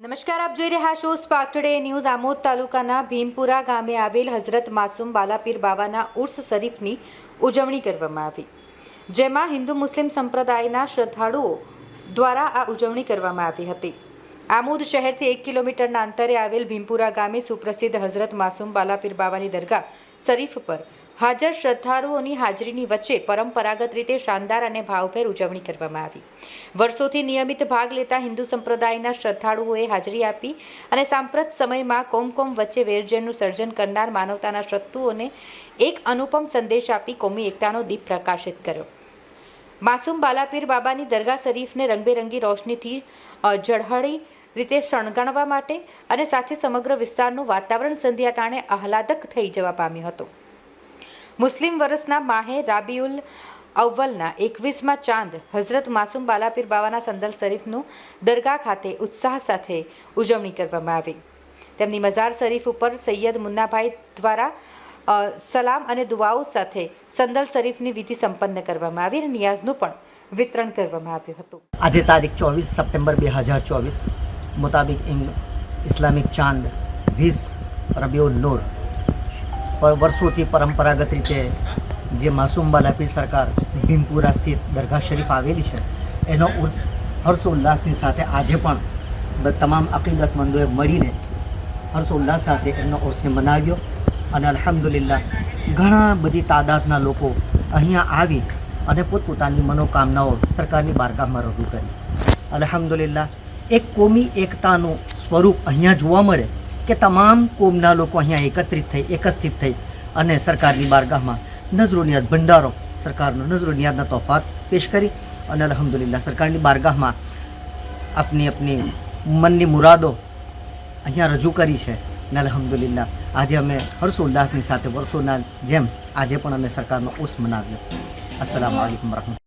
નમસ્કાર, આપ જોઈ રહ્યા છો સ્પાર્ક ટુડે ન્યૂઝ આમોદ તાલુકાના ભીમપુરા ગામે આવેલ હઝરત માસુમ બાલાપીર બાવાના ઉર્સ શરીફની ઉજવણી કરવામાં આવી, જેમાં હિન્દુ મુસ્લિમ સંપ્રદાયના શ્રદ્ધાળુઓ દ્વારા આ ઉજવણી કરવામાં આવી હતી. આમોદ શહેરથી એક કિલોમીટરના અંતરે આવેલ ભીમપુરા ગામે સુપ્રસિદ્ધ હઝરત માસુમ બાલાપીર બાવાની દરગાહ શરીફ પર હાજર શ્રદ્ધાળુઓની હાજરીની વચ્ચે પરંપરાગત રીતે શાનદાર અને ભાવભેર ઉજવણી કરવામાં આવી. વર્ષોથી નિયમિત ભાગ લેતા હિન્દુ સંપ્રદાયના શ્રદ્ધાળુઓએ હાજરી આપી અને સાંપ્રત સમયમાં કોમ કોમ વચ્ચે વેરઝેરનું સર્જન કરનાર માનવતાના શત્રુઓને એક અનુપમ સંદેશ આપી કોમી એકતાનો દીપ પ્રકાશિત કર્યો. માસુમ બાલાપીર બાબાની દરગાહ શરીફને રંગબેરંગી રોશનીથી ઝળહળી રીતે શણગારવા માટે અને સાથે સમગ્ર વિસ્તારનું વાતાવરણ સંધ્યા ટાણે આહલાદક થઈ જવા પામ્યું હતું. મુસ્લિમ વર્ષના માહે રાબિઉલ અવ્વલના એકવીસમાં ચાંદ, હઝરત માસુમ બાલાપીર બાવાના સંદલ શરીફનું દરગાહ ખાતે ઉત્સાહ સાથે ઉજવણી કરવામાં આવી. તેમની મઝાર શરીફ ઉપર સૈયદ મુન્નાભાઈ દ્વારા સલામ અને દુઆઓ સાથે સંદલ શરીફની વિધિ સંપન્ન કરવામાં આવી અને નિયાઝનું પણ વિતરણ કરવામાં આવ્યું હતું. આજે તારીખ ચોવીસ સપ્ટેમ્બર બે હજાર ચોવીસ મુતાબિક ઇસ્લામિક ચાંદ, વીસ રબીઉલ નૂર. વર્ષોથી પરંપરાગત રીતે જે માસુમ બાલાપીર સરકાર ભીમપુરા સ્થિત દરગાહ શરીફ આવેલી છે, એનો ઉર્સ હર્ષોલ્લાસની સાથે આજે પણ તમામ અકીદતમંદોએ મળીને હર્ષોલ્લાસ સાથે એમનો ઉર્સને મનાવ્યો અને અલહમદુલિલ્લા ઘણા બધી તાદાદના લોકો અહીંયા આવી અને પોતપોતાની મનોકામનાઓ સરકારની બારગાહમાં રજૂ કરી. અલ્હમ્દુલિલ્લાહ એક કોમી એકતાનું સ્વરૂપ અહીંયા જોવા મળે કે તમામ કોમના લોકો અહીંયા એકત્રિત થઈ એકત્રિત થઈ અને સરકારની બારગાહમાં નજરો નિયાદ ભંડારો, સરકારનો નજરો નિયાદના તોફાત પેશ કરી અને અલહમદુલિલ્લા સરકારની બારગાહમાં આપની આપની મનની મુરાદો અહીંયા રજૂ કરી છે અને અલહમદુલિલ્લા આજે અમે હર્ષોલ્લાસની સાથે વર્ષોના જેમ આજે પણ અમે સરકારનો ઉર્સ મનાવ્યો. અસલામ વાલેકુમ વરહમતુલ્લાહ.